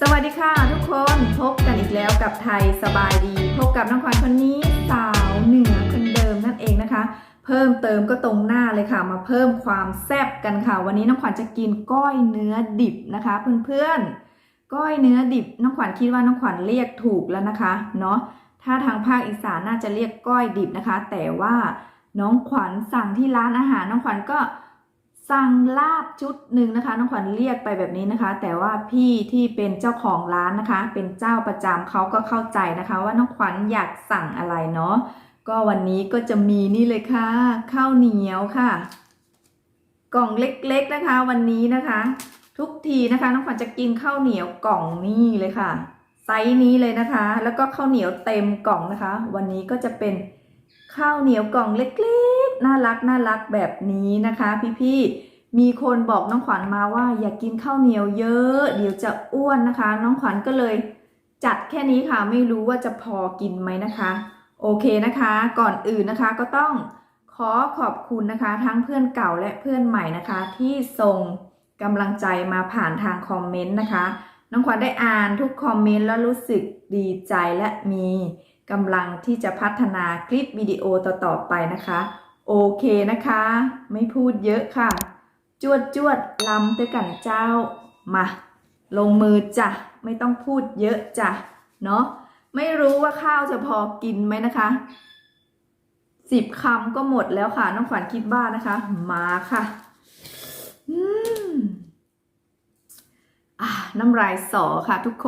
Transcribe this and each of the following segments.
สวัสดีค่ะทุกคนพบกันอีกแล้วกับไทยสบายดี พบกับน้องขวัญคนนี้สาวเหนือคนเดิมนั่นเองนะคะ เพิ่มเติมก็ตรงหน้าเลยค่ะ มาเพิ่มความแซ่บกันค่ะ วันนี้น้องขวัญจะกินก้อยเนื้อดิบนะคะ เพื่อนๆก้อยเนื้อดิบน้องขวัญคิดว่าน้องขวัญเรียกถูกแล้วนะคะเนาะถ้าทางภาคอีสานน่าจะเรียกก้อยดิบนะคะ แต่ว่าน้องขวัญสั่งที่ร้านอาหารน้องขวัญก็ สั่งลาบชุดหนึ่งนะคะน้องขวัญเรียกไปแบบนี้นะคะ แต่ว่าพี่ที่เป็นเจ้าของร้านนะคะ เป็นเจ้าประจำเขาก็เข้าใจนะคะ ว่าน้องขวัญอยากสั่งอะไรเนาะก็วันนี้ก็จะมีนี่เลยค่ะข้าวเหนียวค่ะ กล่องเล็กๆนะคะ วันนี้นะคะ ทุกทีนะคะน้องขวัญจะกินข้าวเหนียวกล่องนี้เลยค่ะไซส์นี้เลยนะคะ แล้วก็ข้าวเหนียวเต็มกล่องนะคะ วันนี้ก็จะเป็น ข้าวเหนียวกล่องเล็กๆ น่ารักน่ารักแบบนี้นะคะ พี่ๆ มีคนบอกน้องขวัญมาว่า อย่ากกินข้าวเหนียวเยอะ เดี๋ยวจะอ้วนนะคะ น้องขวัญก็เลย จัดแค่นี้ค่ะ ไม่รู้ว่าจะพอกินไหมนะคะ โอเคนะคะ ก่อนอื่นนะคะก็ต้องขอขอบคุณนะคะ ทั้งเพื่อนเก่าและเพื่อนใหม่นะคะ ที่ส่งกำลังใจมาผ่านทางคอมเมนต์นะคะ น้องขวัญได้อ่านทุกคอมเมนต์แล้วรู้สึกดีใจและมี กำลังที่จะพัฒนาคลิปวิดีโอต่อๆไปนะคะ โอเคนะคะ ไม่พูดเยอะค่ะ จวดจวดลำด้วยกันเจ้า มา ลงมือจ้ะ ไม่ต้องพูดเยอะจ้ะ เนาะไม่รู้ว่าข้าวจะพอกินไหมนะคะสิบคำก็หมดแล้วค่ะ น้องขวัญคิดว่านนะคะ มาค่ะ อืมอะน้ำลายสอค่ะทุกค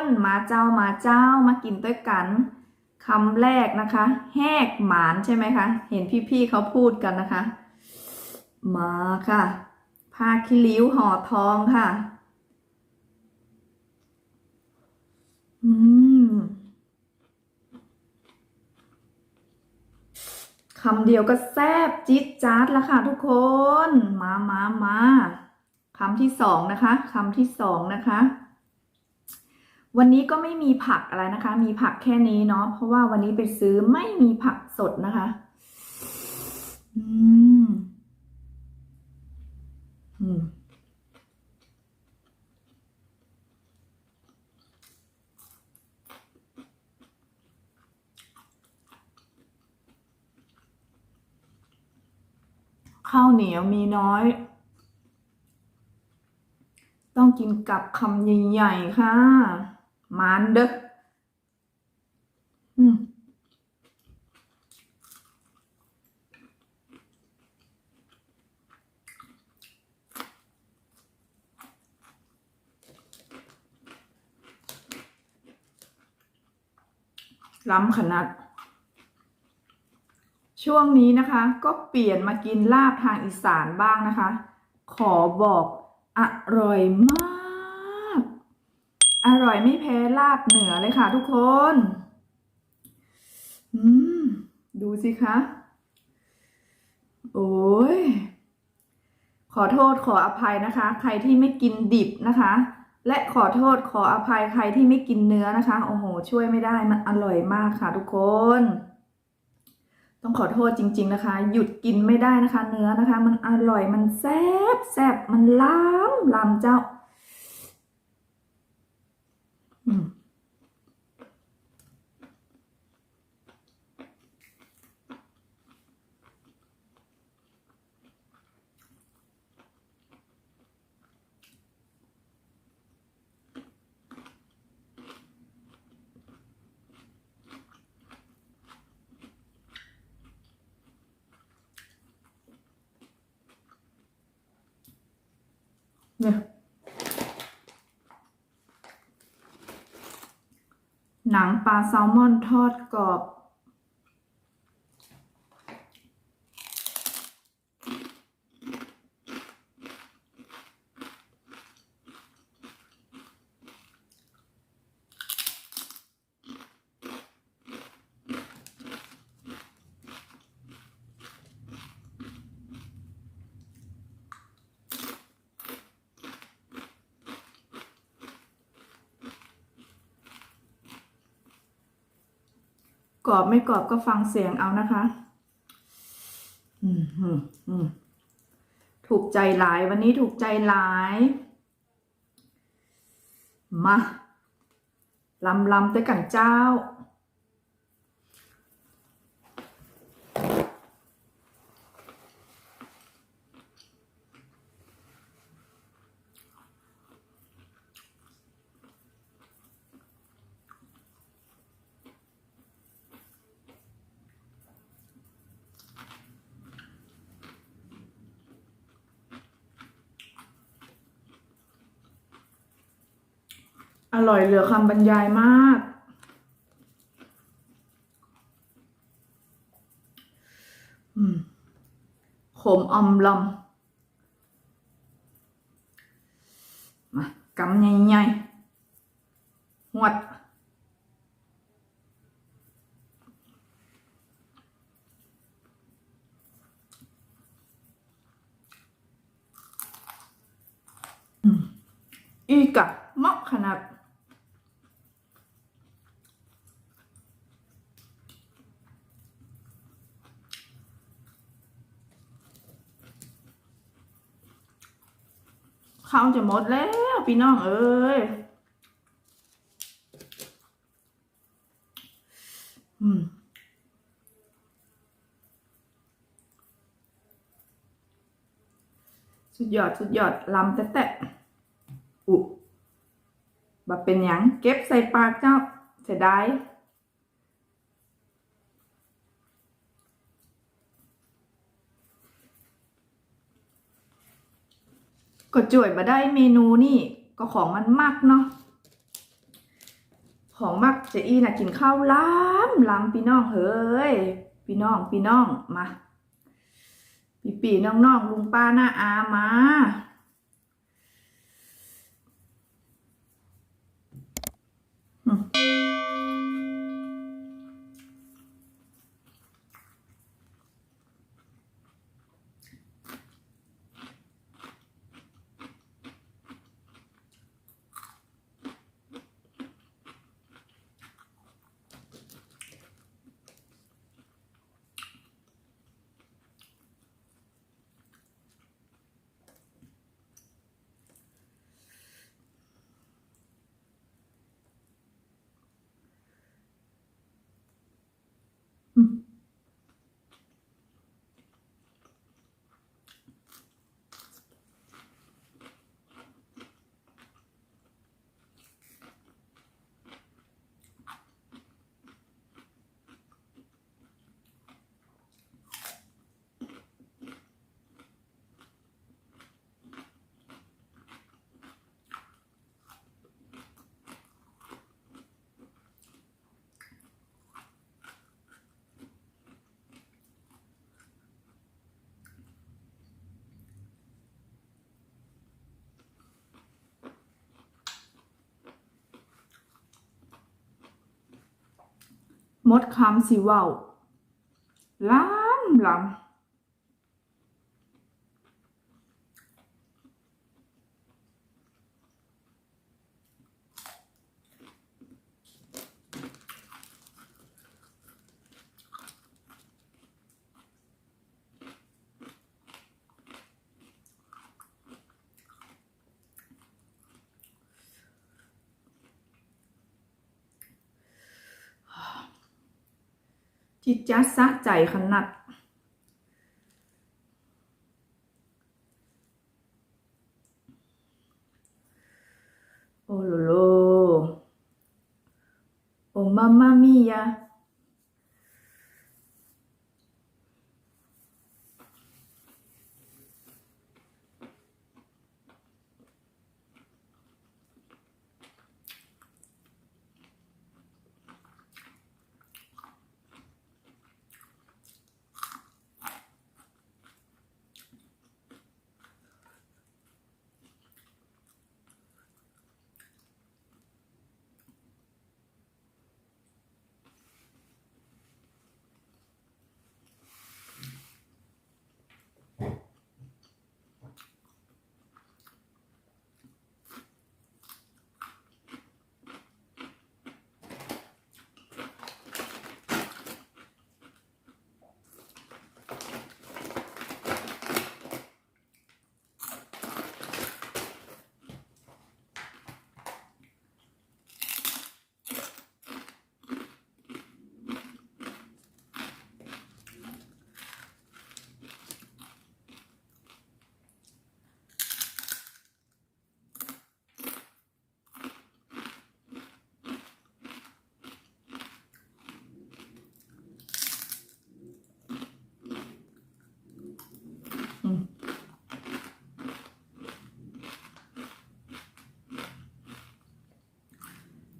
น มาเจ้ามาเจ้ามากินด้วยกัน คำแรกนะคะ แหกหมานใช่ไหมคะ เห็นพี่ๆเขาพูดกันนะคะ มาค่ะผ้าคิริ้วห่อทองค่ะ อืมคำเดียวก็แซบจิ๊ดจ๊าดแล้วค่ะทุกคน มามามาคำที่สองนะคะคำที่สองนะคะ วันนี้ก็ไม่มีผักอะไรนะคะ มีผักแค่นี้เนาะ เพราะว่าวันนี้ไปซื้อไม่มีผักสดนะคะ อืม อืมข้าวเหนียวมีน้อย ต้องกินกับคำใหญ่ ๆ ค่ะ มานเด้ออืมล้ำขนาด ช่วงนี้นะคะ ก็เปลี่ยนมากินลาบทางอีสานบ้างนะคะ ขอบอกอร่อยมาก อร่อยไม่แพ้ลาบเหนือเลยค่ะทุกคน อืม ดูสิคะ โอ้ย ขอโทษขออภัยนะคะ ใครที่ไม่กินดิบนะคะ และขอโทษขออภัยใครที่ไม่กินเนื้อนะคะ โอ้โห ช่วยไม่ได้ มันอร่อยมากค่ะทุกคน ต้องขอโทษจริง ๆนะคะ หยุดกินไม่ได้นะคะ เนื้อนะคะ มันอร่อย มันแซ่บแซ่บมันล้ำล้ำเจ้า อื หนังปลาแซลมอนทอดกรอบ รอบไม่กรอบก็ฟังเสียงเอานะคะถูกใจหลายวันนี้ถูกใจหลาย มาลำลำด้วยกันเจ้า อร่อยเหลือคำบรรยายมาก ขมอมลำมากำใหญ่ๆหวดอืมอีกะมาะขนาด ข้าวจะหมดแล้วพี่น้องเอ้ยอืมสุดยอดสุดยอดลำแตะๆอุบะเป็นหยังเก็บใส่ปากเจ้าเสียดาย ก็จ่วยมาได้เมนูนี่ก็ของมันมากเนาะของมักเจะอีน่ะกินข้าวล้ำล้ำพี่น้องเฮ้ยพี่น้องพี่น้องมาปีปีน้องน้องลุงป้าหน้าอามา มดคำสิว่าวล้ำล้ำ จิตจัดสะใจขนาดโอโลโลโอมามามิยา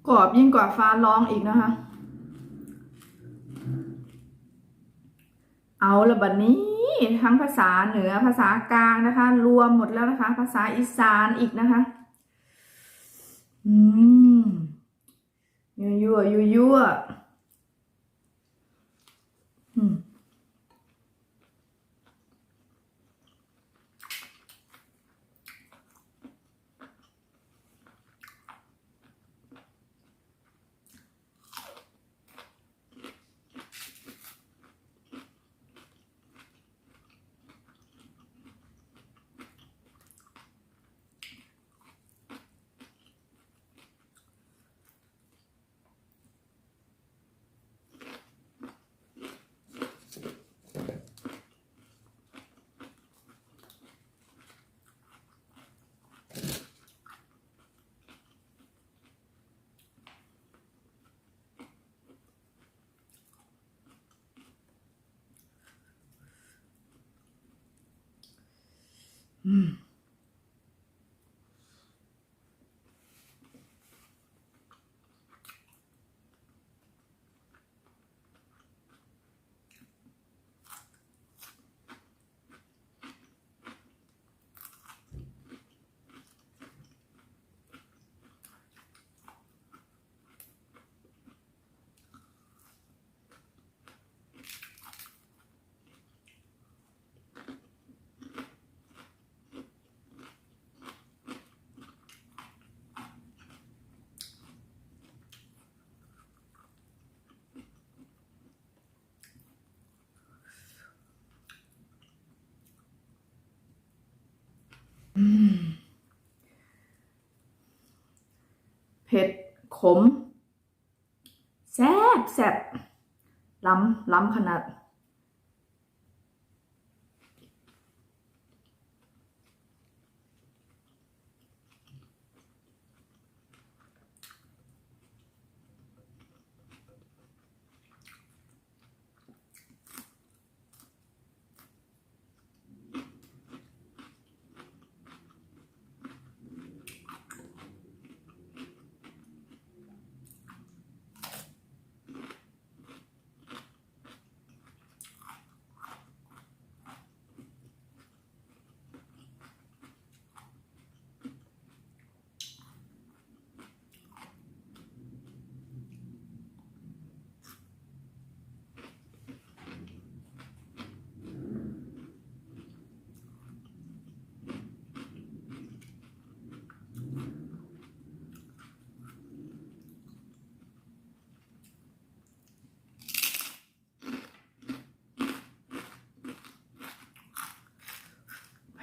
อ กรอบยิ่งกว่าฟ้าร้องอีกนะคะ เอาละบัดนี้ทั้งภาษาเหนือภาษากลางนะคะ รวมหมดแล้วนะคะ ภาษาอีสานอีกนะคะ อืมยั่วยั่วยั่ว อื เผ็ด ขม แซ่บแซ่บล้ำล้ำขนาด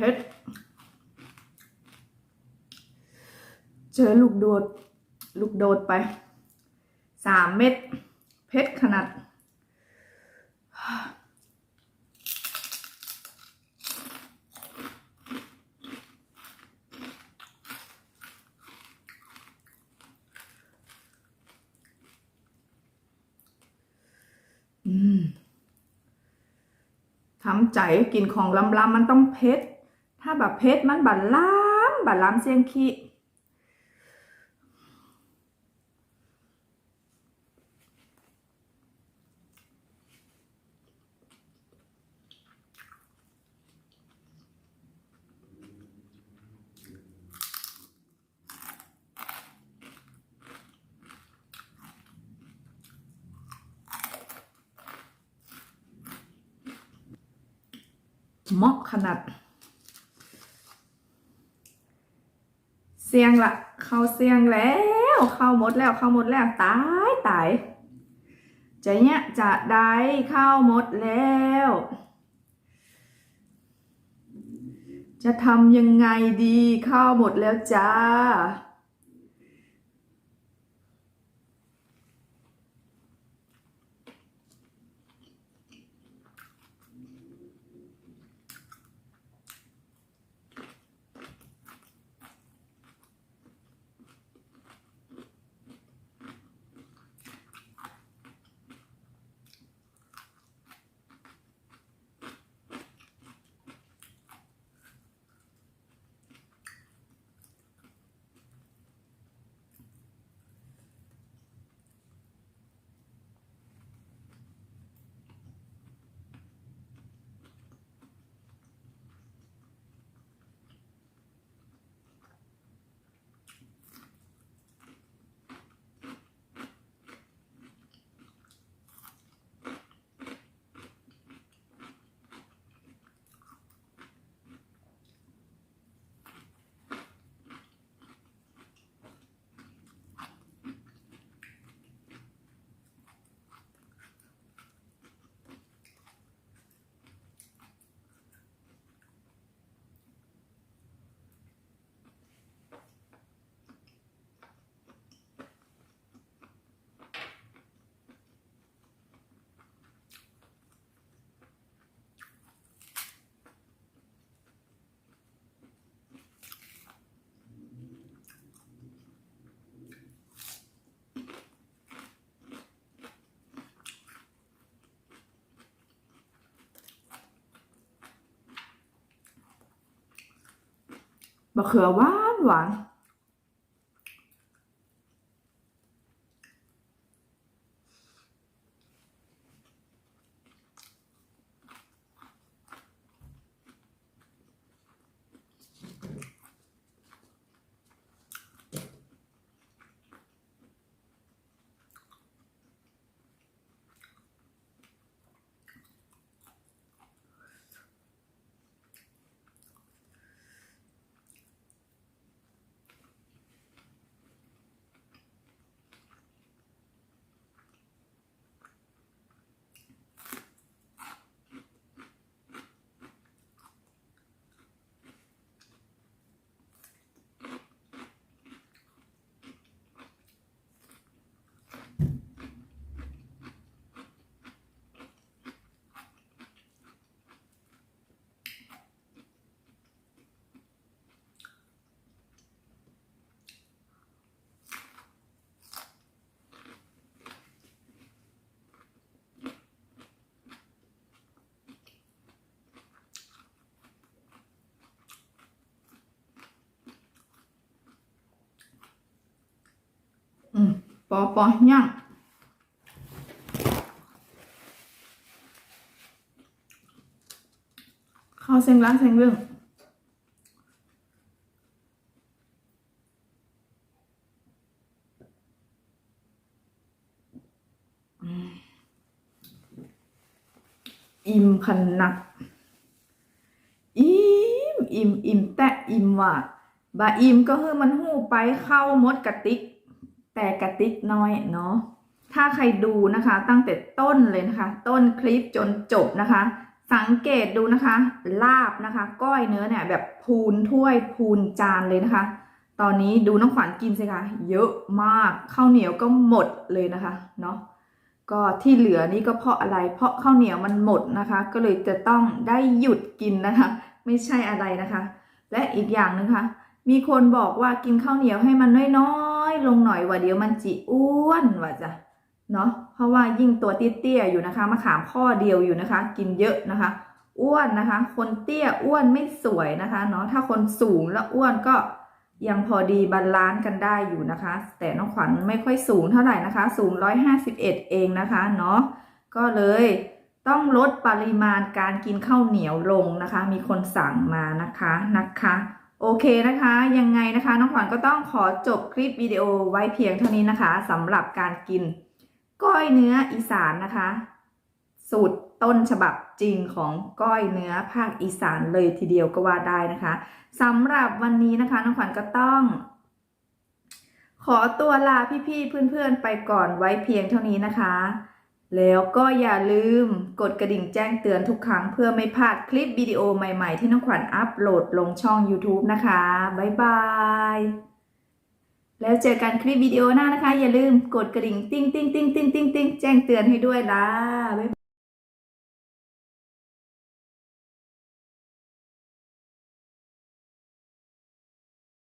เผ็ดเจอลูกโดด ลูกโดดไปสามเม็ดเผ็ดขนาดทำใจกินของลำลำมันต้องเผ็ด ถ้าแบบเผ็ดมันบัดล้ำบัดล้ำเสียงขี้เหมาะขนาด สียงละเข้าเสียงแล้ว เข้าหมดแล้วเข้าหมดแล้วตายตายจะเนี้ยจะได้เข้าหมดแล้ว จะทำยังไงดีเข้าหมดแล้วจ้า มะเขือหวานหวาน อืมปอปอย่างข้าวเส้นร้านเส้นเรื่องอิ่มพันนัก อิ่ม อิ่ม อิ่ม แต่อิ่มว่าบาอิ่มก็คือมันหู้ไปเข้ามดกระติก แต่กระติกน้อยเนาะถ้าใครดูนะคะ ตั้งแต่ต้นเลยนะคะ ต้นคลิปจนจบนะคะ สังเกตดูนะคะ ลาบนะคะ ก้อยเนื้อเนี่ยแบบพูนถ้วยพูนจานเลยนะคะ ตอนนี้ดูน้องขวัญกินสิคะเยอะมากข้าวเหนียวก็หมดเลยนะคะเนาะก็ที่เหลือนี่ก็เพราะอะไร เพราะข้าวเหนียวมันหมดนะคะ ก็เลยจะต้องได้หยุดกินนะคะ ไม่ใช่อะไรนะคะ และอีกอย่างนึงค่ะ มีคนบอกว่ากินข้าวเหนียวให้มันน้อยๆลงหน่อยว่าเดี๋ยวมันจิอ้วนว่าจ้ะเนาะเพราะว่ายิ่งตัวเตี้ยๆอยู่นะคะมะขามข้อเดียวอยู่นะคะ กินเยอะนะคะ อ้วนนะคะ คนเตี้ยอ้วนไม่สวยนะคะเนาะถ้าคนสูงแล้วอ้วนก็ยังพอดีบาลานซ์กันได้อยู่นะคะ แต่น้องขวัญไม่ค่อยสูงเท่าไหร่นะคะ สูง 151 เองนะคะเนาะก็เลยต้องลดปริมาณการกินข้าวเหนียวลงนะคะ มีคนสั่งมานะคะนะคะ โอเคนะคะ ยังไงนะคะ น้องขวัญก็ต้องขอจบคลิปวิดีโอไว้เพียงเท่านี้นะคะสำหรับการกิน ก้อยเนื้ออีสานนะคะ สูตรต้นฉบับจริงของก้อยเนื้อภาคอีสานเลยทีเดียวก็ว่าได้นะคะสำหรับวันนี้นะคะ น้องขวัญก็ต้อง ขอตัวลาพี่ๆเพื่อนๆไปก่อนไว้เพียงเท่านี้นะคะ แล้วก็อย่าลืมกดกระดิ่งแจ้งเตือนทุกครั้งเพื่อไม่พลาดคลิปวิดีโอใหม่ๆ ที่น้องขวัญอัปโหลดลงช่อง YouTube นะคะ บ๊ายบาย แล้วเจอกันคลิปวิดีโอหน้านะคะ อย่าลืมกดกระดิ่ง ติ้งติ้งติ้งติ้งติ้งติ้งแจ้งเตือนให้ด้วยล่ะบ๊าย